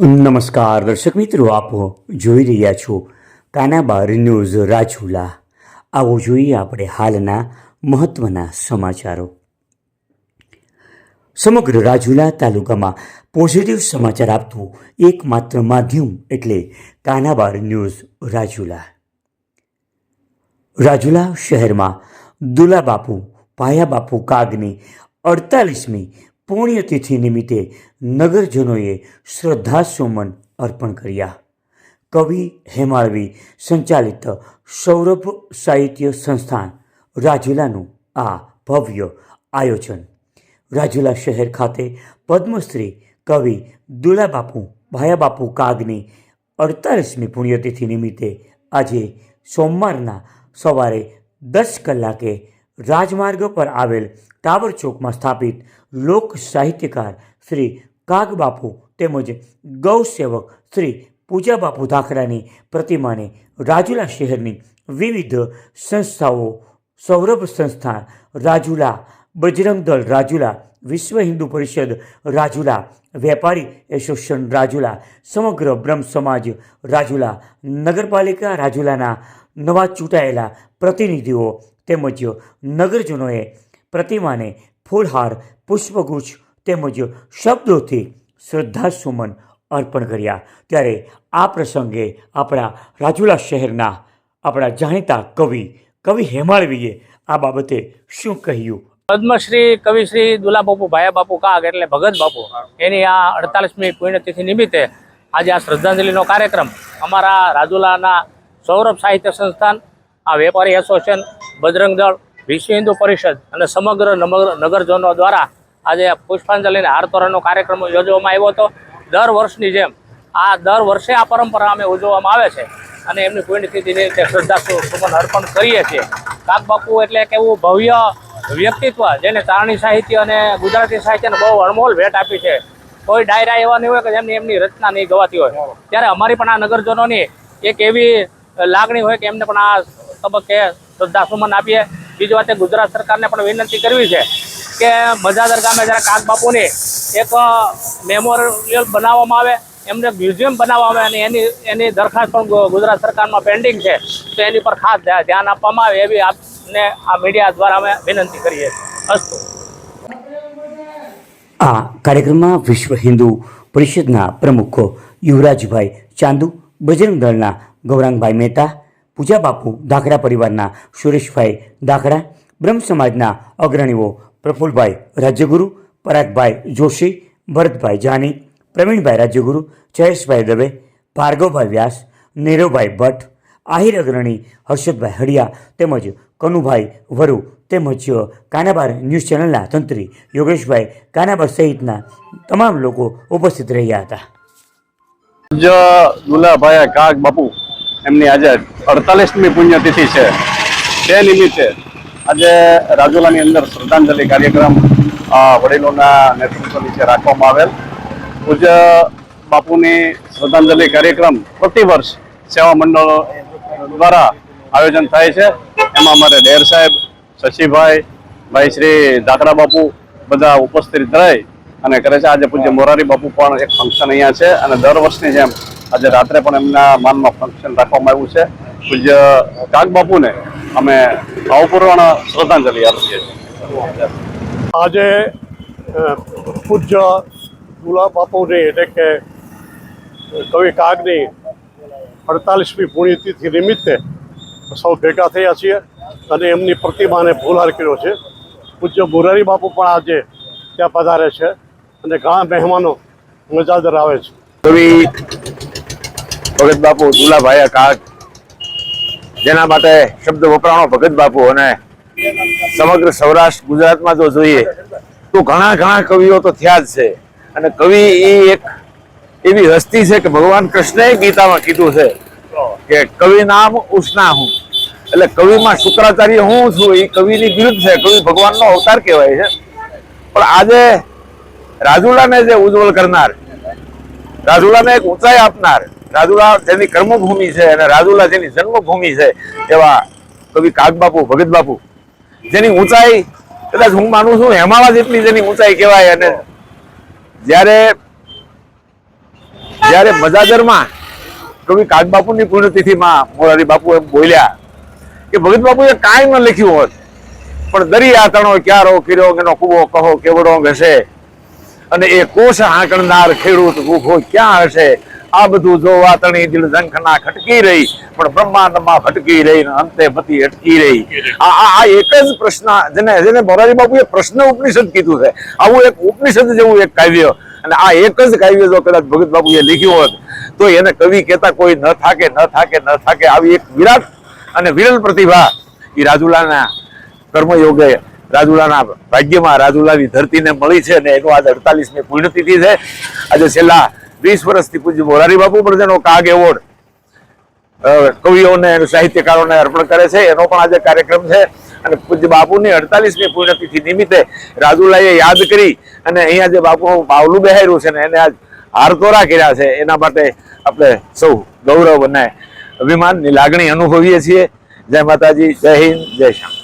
નમસ્કાર, દર્શક મિત્રો, આપ જોઈ રહ્યા છો કાનાબાર ન્યૂઝ રાજુલા. આવો જોઈએ આપણે હાલના મહત્ત્વના સમાચારો. સમગ્ર રાજુલા તાલુકામાં પોઝિટિવ સમાચાર આપતું એકમાત્ર માધ્યમ એટલે કાનાબાર ન્યૂઝ રાજુલા. રાજુલા શહેરમાં દુલાબાપુ, પાયાબાપુ કાગની અડતાલીસમી પુણ્યતિથિ નિમિત્તે નગરજનોએ શ્રદ્ધાસુમન અર્પણ કર્યા. કવિ હેમાળવી સંચાલિત સૌરભ સાહિત્ય સંસ્થાન રાજુલાનું આ ભવ્ય આયોજન. રાજુલા શહેર ખાતે પદ્મશ્રી કવિ દુલાબાપુ ભાયાબાપુ કાગની અડતાલીસમી પુણ્યતિથિ નિમિત્તે આજે સોમવારના સવારે દસ કલાકે રાજમાર્ગ પર આવેલ ટાવર ચોકમાં સ્થાપિત લોક સાહિત્યકાર શ્રી કાગબાપુ તેમજ ગૌસેવક શ્રી પૂજાબાપુ ધાખરાની પ્રતિમાને રાજુલા શહેરની વિવિધ સંસ્થાઓ, સૌરભ સંસ્થા, રાજુલા, બજરંગ દળ રાજુલા, વિશ્વ હિન્દુ પરિષદ રાજુલા, વેપારી એસોસિએશન રાજુલા, સમગ્ર બ્રહ્મ સમાજ રાજુલા, નગરપાલિકા રાજુલાના નવા ચૂંટાયેલા પ્રતિનિધિઓ તેમજ નગરજનોએ પ્રતિમાને ફૂલહાર, પુષ્પગુચ્છ તેમજ શબ્દોથી શ્રદ્ધાસુમન અર્પણ કર્યા. ત્યારે આ પ્રસંગે આપણા રાજુલા શહેરના આપણા જાણીતા કવિ કવિ હેમાળવીએ આ બાબતે શું કહ્યું? પદ્મશ્રી કવિશ્રી દુલાબાપુ ભાયા બાપુ કાગ એટલે ભગત બાપુ. એની આ અડતાલીસમી પુણ્યતિથિ નિમિત્તે આજે આ શ્રદ્ધાંજલિનો કાર્યક્રમ અમારા રાજુલાના સૌરભ સાહિત્ય સંસ્થાન, આ વેપારી એસોસિએશન બજરંગ દળ વિશ્વ હિન્દુ પરિષદ અને સમગ્ર નગરજનો દ્વારા આજે પુષ્પાંજલિને હારતોરણનો કાર્યક્રમ યોજવામાં આવ્યો હતો. દર વર્ષની જેમ આ દર વર્ષે આ પરંપરા અમે ઉજવવામાં આવે છે અને એમની પુણ્યતિથિને તે શ્રદ્ધા સુમન અર્પણ કરીએ છીએ. કાકબાપુ એટલે એક એવું ભવ્ય વ્યક્તિત્વ જેને તારણી સાહિત્ય અને ગુજરાતી સાહિત્યને બહુ અણમોલ ભેટ આપી છે. કોઈ ડાયરા એવા નહીં હોય કે જેમની એમની રચના નહીં ગવાતી હોય. ત્યારે અમારી પણ આ નગરજનોની એક એવી લાગણી હોય કે એમને પણ આ તબક્કે શ્રદ્ધાસુમન આપીએ. બીજી વાત ગુજરાત સરકારને પણ વિનંતી કરવી છે કે મજાદર ગામે જરા કાગ બાપુની એક મેમોરિયલ બનાવવામાં આવે, એમને મ્યુઝિયમ બનાવવામાં આવે અને એની એની દરખાસ્ત પણ ગુજરાત સરકારમાં પેન્ડિંગ છે. તો એની પર ખાસ ધ્યાન આપવામાં આવે એવી આપને આ મીડિયા દ્વારા અમે વિનંતી કરીએ અસ્તુ. આ કાર્યક્રમમાં વિશ્વ હિન્દુ પરિષદના પ્રમુખો યુવરાજભાઈ ચાંદુ, બજરંગ દળના ગૌરાંગભાઈ મહેતા પૂજાબાપુ ધાકડા પરિવારના સુરેશભાઈ ધાકડા, બ્રહ્મ સમાજના અગ્રણીઓ પ્રફુલભાઈ રાજ્યગુરુ, પરાગભાઈ જોશી, ભરતભાઈ જાની, પ્રવીણભાઈ રાજ્યગુરુ, જયેશભાઈ દવે, ભાર્ગવભાઈ વ્યાસ, નીરવભાઈ ભટ્ટ, આહિર અગ્રણી હર્ષદભાઈ હડિયા તેમજ કનુભાઈ વરુ તેમજ કાનાબાર ન્યૂઝ ચેનલના તંત્રી યોગેશભાઈ કાનાબાર સહિતના તમામ લોકો ઉપસ્થિત રહ્યા હતા. જ કાગ બાપુ. એમની આજે અડતાલીસમી પુણ્યતિથિ છે. તે નિમિત્તે આજે રાજુલાની અંદર શ્રદ્ધાંજલિ કાર્યક્રમ વડીલોના નેતૃત્વ નીચે રાખવામાં આવેલ. પૂજ્ય બાપુની શ્રદ્ધાંજલિ કાર્યક્રમ પ્રતિ વર્ષ સેવા મંડળ દ્વારા આયોજન થાય છે. એમાં અમારે ડેર સાહેબ, શશીભાઈ, ભાઈ શ્રી દાખરા બાપુ બધા ઉપસ્થિત રહી અને કરે છે. આજે પૂજ્ય મોરારી બાપુ પણ એક ફંક્શન અહીંયા છે અને દર વર્ષની જેમ આજે રાત્રે પણ એમના માનમાં ફંક્શન રાખવામાં આવ્યું છે. પૂજ્ય કાગ બાપુને અમે ભાવપૂર્ણ શ્રદ્ધાંજલિ આપીએ છીએ. આજે પૂજ્ય ગુલાબ બાપુની એટલે કે કવિ કાગની અડતાલીસમી પુણ્યતિથિ નિમિત્તે સૌ ભેગા થયા છીએ અને એમની પ્રતિમાને ભૂલાર કર્યો છે. પૂજ્ય મોરારી બાપુ પણ આજે ત્યાં પધારે છે અને ઘણા મહેમાનો મજાદર આવે છે. કવિ ભગત બાપુ, દુલાભાઈ કાક. જેના માટે શબ્દ વપરાણો ભગત બાપુ અને સમગ્ર સૌરાષ્ટ્ર, ગુજરાતમાં જો જોઈએ, તો ઘણા ઘણા કવિઓ તો થયા જ છે. અને કવિ એ એક એવી હસ્તી છે કે ભગવાન કૃષ્ણએ ગીતામાં કીધું છે કે કવિ નામ ઉષ્ણા હું. એટલે કવિમાં શુક્રાચાર્ય હું છું, એ કવિની વિરુદ્ધ છે. કવિ ભગવાનનો અવતાર કહેવાય છે. પણ આજે રાજુલાને જે ઉજ્જવલ કરનાર, રાજુલાને એક ઊંચાઈ આપનાર રાજુલા જેની કર્મભૂમિ છે અને રાજુલા જેની જન્મભૂમિ છે એવા કવિ કાગબાપુ, ભગતબાપુ. જેની ઊંચાઈ, કદાચ હું માનું છું હેમાળા જેટલી જેની ઊંચાઈ કહેવાય અને જ્યારે જ્યારે મજાજરમાં કવિ કાગબાપુની પુણ્યતિથિમાં મોરારી બાપુ એમ બોલ્યા કે ભગત બાપુએ કાંઈ ન લખ્યું હોત, પણ દરિયા તણો ક્યારો કિરો એનો કુવો કહો કેવડો ઘસે? અને એ કોષ હાંકણનાર ખેડૂત ઊભો ક્યાં હશે? આ બધું જોવા તણી દિલ ઝંખના ખટકી રહી, પણ બ્રહ્માંડમાં ભટકી રહી અંતે પતિ અટકી રહી. આ એક જ પ્રશ્ન, જેને જેને મોરારી બાપુએ પ્રશ્ન ઉપનિષદ કીધું છે. આવું એક ઉપનિષદ જેવું એક કાવ્ય, અને આ એક જ કાવ્ય જો કદાચ ભગત બાપુએ લખ્યું હોત, તો એને કવિ કહેતા કોઈ ન થાકે ન થાકે ન થાકે આવી એક વિરાટ અને વિરલ પ્રતિભા એ રાજુલાના કર્મયોગે, રાજુલાના ભાગ્યમાં રાજુલાની ધરતીને મળી છે અને એનું આજે અડતાલીસમી પુણ્યતિથિ છે. આજે છેલ્લા વીસ વર્ષથી પૂજ્ય મોરારી બાપુ પણ જેનો કાગ એવોર્ડ કવિઓને સાહિત્યકારોને અર્પણ કરે છે. એનો પણ આજે કાર્યક્રમ છે. અને પૂજ્ય બાપુની અડતાલીસમી પુણ્યતિથિ નિમિત્તે રાજુલાએ યાદ કરી અને અહીંયા જે બાપુ પાવલું બહેર્યું છે ને એને આજ હારતોરા કર્યા છે. એના માટે આપણે સૌ ગૌરવ અને અભિમાનની લાગણી અનુભવીએ છીએ. જય માતાજી, જય હિન્દ, જય શ્યામ.